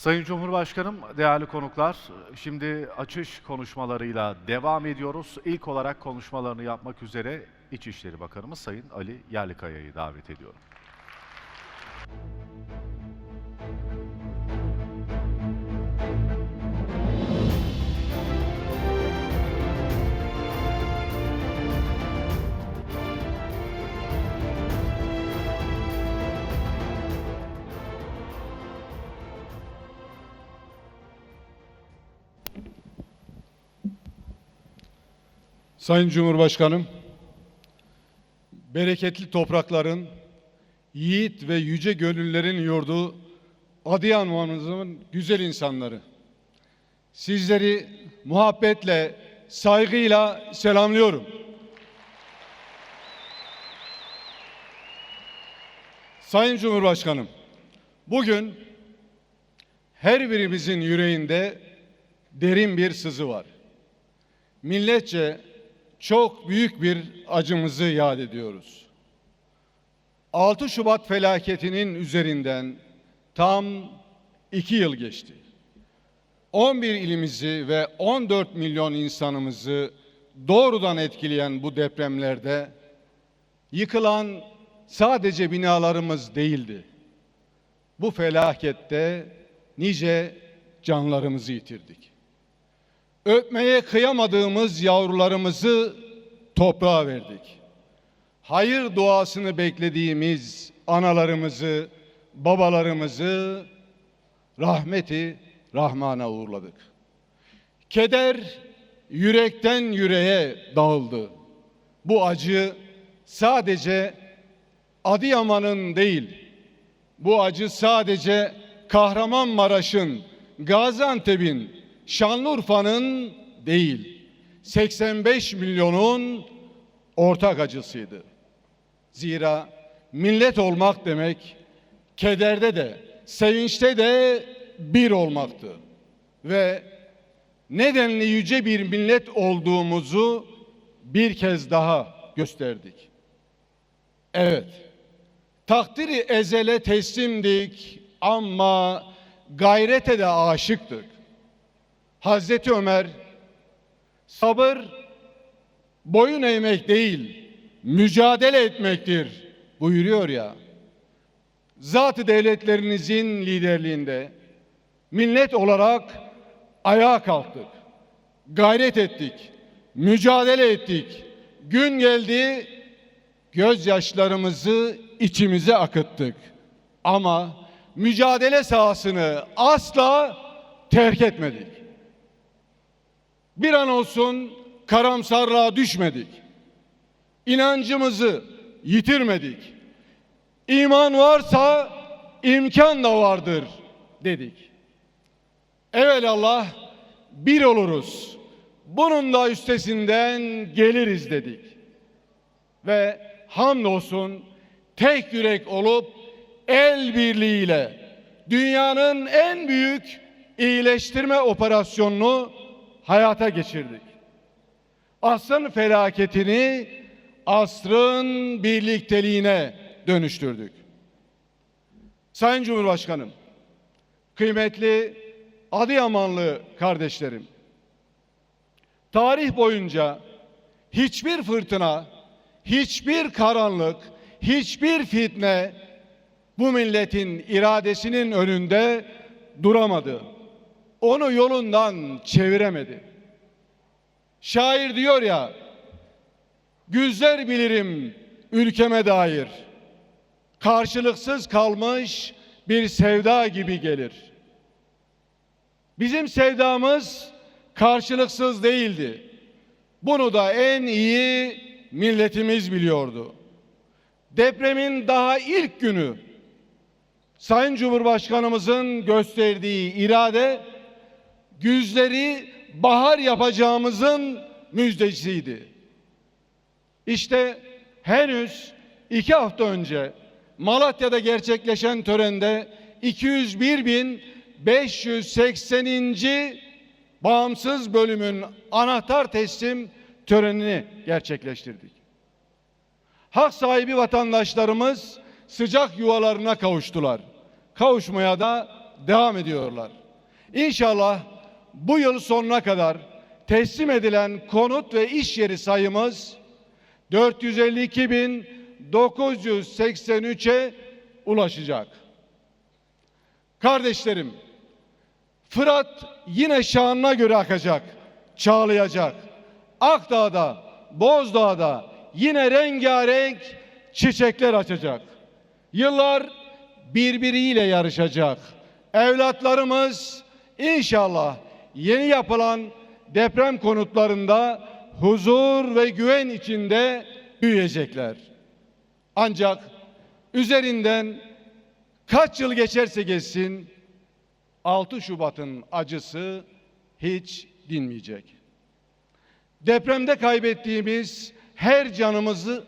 Sayın Cumhurbaşkanım, değerli konuklar, şimdi açış konuşmalarıyla devam ediyoruz. İlk olarak konuşmalarını yapmak üzere İçişleri Bakanımız Sayın Ali Yerlikaya'yı davet ediyorum. Sayın Cumhurbaşkanım, bereketli toprakların, yiğit ve yüce gönüllerin yurdu Adıyaman'ımızın güzel insanları. Sizleri muhabbetle, saygıyla selamlıyorum. Sayın Cumhurbaşkanım, bugün her birimizin yüreğinde derin bir sızı var milletçe çok büyük bir acımızı yad ediyoruz. 6 Şubat felaketinin üzerinden tam iki yıl geçti. 11 ilimizi ve 14 milyon insanımızı doğrudan etkileyen bu depremlerde yıkılan sadece binalarımız değildi. Bu felakette nice canlarımızı yitirdik öpmeye kıyamadığımız yavrularımızı toprağa verdik. Hayır duasını beklediğimiz analarımızı, babalarımızı rahmeti Rahman'a uğurladık. Keder yürekten yüreğe dağıldı. Bu acı sadece Adıyaman'ın değil, bu acı sadece Kahramanmaraş'ın, Gaziantep'in, Şanlıurfa'nın değil, 85 milyonun ortak acısıydı. Zira millet olmak demek kederde de, sevinçte de bir olmaktı. Ve nedenli yüce bir millet olduğumuzu bir kez daha gösterdik. Evet, takdiri ezele teslimdik ama gayrete de aşıktık. Hazreti Ömer sabır boyun eğmek değil mücadele etmektir buyuruyor ya. Zat-ı devletlerinizin liderliğinde millet olarak ayağa kalktık. Gayret ettik. Mücadele ettik. Gün geldi gözyaşlarımızı içimize akıttık. Ama mücadele sahasını asla terk etmedik. Bir an olsun karamsarlığa düşmedik. İnancımızı yitirmedik. İman varsa imkan da vardır dedik. Evelallah bir oluruz. Bunun da üstesinden geliriz dedik. Ve hamdolsun tek yürek olup el birliğiyle dünyanın en büyük iyileştirme operasyonunu hayata geçirdik. Asrın felaketini asrın birlikteliğine dönüştürdük. Sayın Cumhurbaşkanım, kıymetli Adıyamanlı kardeşlerim, tarih boyunca hiçbir fırtına, hiçbir karanlık, hiçbir fitne bu milletin iradesinin önünde duramadı onu yolundan çeviremedi. Şair diyor ya, güzler bilirim ülkeme dair. Karşılıksız kalmış bir sevda gibi gelir. Bizim sevdamız karşılıksız değildi. Bunu da en iyi milletimiz biliyordu. Depremin daha ilk günü Sayın Cumhurbaşkanımızın gösterdiği irade güzleri bahar yapacağımızın müjdesiydi. İşte henüz iki hafta önce Malatya'da gerçekleşen törende 201.580. bağımsız bölümün anahtar teslim törenini gerçekleştirdik. Hak sahibi vatandaşlarımız sıcak yuvalarına kavuştular. Kavuşmaya da devam ediyorlar. İnşallah bu yıl sonuna kadar teslim edilen konut ve iş yeri sayımız 452.983'e ulaşacak. Kardeşlerim, Fırat yine şanına göre akacak, çağlayacak. Akdağ'da, Bozdağ'da yine rengarenk çiçekler açacak. Yıllar birbiriyle yarışacak. Evlatlarımız inşallah yeni yapılan deprem konutlarında huzur ve güven içinde büyüyecekler. Ancak üzerinden kaç yıl geçerse geçsin 6 Şubat'ın acısı hiç dinmeyecek. Depremde kaybettiğimiz her canımızı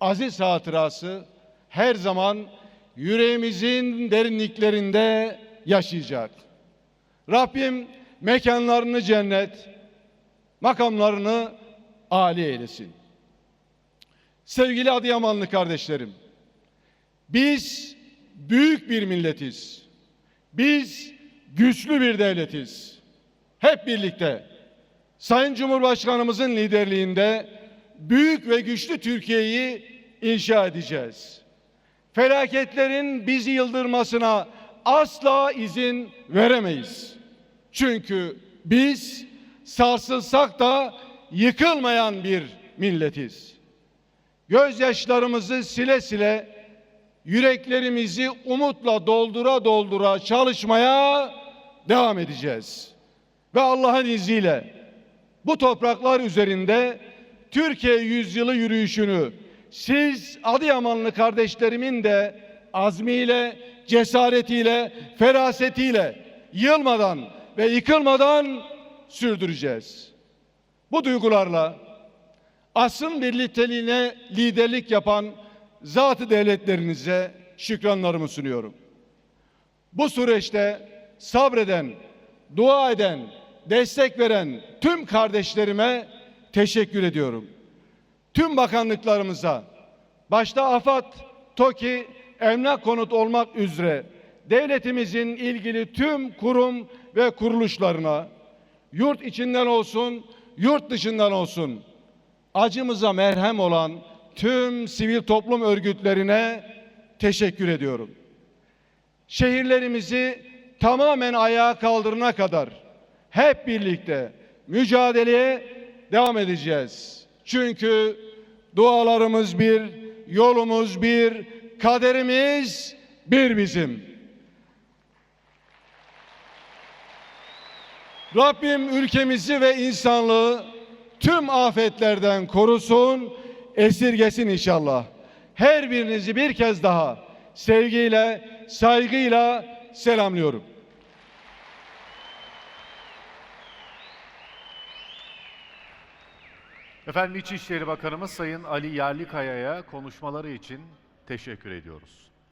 aziz hatırası her zaman yüreğimizin derinliklerinde yaşayacak. Rabbim mekanlarını cennet, makamlarını âli eylesin. Sevgili Adıyamanlı kardeşlerim, biz büyük bir milletiz. Biz güçlü bir devletiz. Hep birlikte Sayın Cumhurbaşkanımızın liderliğinde büyük ve güçlü Türkiye'yi inşa edeceğiz. Felaketlerin bizi yıldırmasına asla izin veremeyiz. Çünkü biz sarsılsak da yıkılmayan bir milletiz. Gözyaşlarımızı sile sile yüreklerimizi umutla doldura doldura çalışmaya devam edeceğiz. Ve Allah'ın izniyle bu topraklar üzerinde Türkiye yüzyılı yürüyüşünü siz Adıyamanlı kardeşlerimin de azmiyle, cesaretiyle, ferasetiyle yılmadan ve yıkılmadan sürdüreceğiz. Bu duygularla asrın birlikteliğine liderlik yapan zatı devletlerinize şükranlarımı sunuyorum. Bu süreçte sabreden, dua eden, destek veren tüm kardeşlerime teşekkür ediyorum. Tüm bakanlıklarımıza, başta AFAD, TOKİ, Emlak Konut olmak üzere devletimizin ilgili tüm kurum ve kuruluşlarına, yurt içinden olsun, yurt dışından olsun, acımıza merhem olan tüm sivil toplum örgütlerine teşekkür ediyorum. Şehirlerimizi tamamen ayağa kaldırana kadar hep birlikte mücadeleye devam edeceğiz. Çünkü dualarımız bir, yolumuz bir, kaderimiz bir bizim. Rabbim ülkemizi ve insanlığı tüm afetlerden korusun, esirgesin inşallah. Her birinizi bir kez daha sevgiyle, saygıyla selamlıyorum. Efendim İçişleri Bakanımız Sayın Ali Yerlikaya'ya konuşmaları için teşekkür ediyoruz.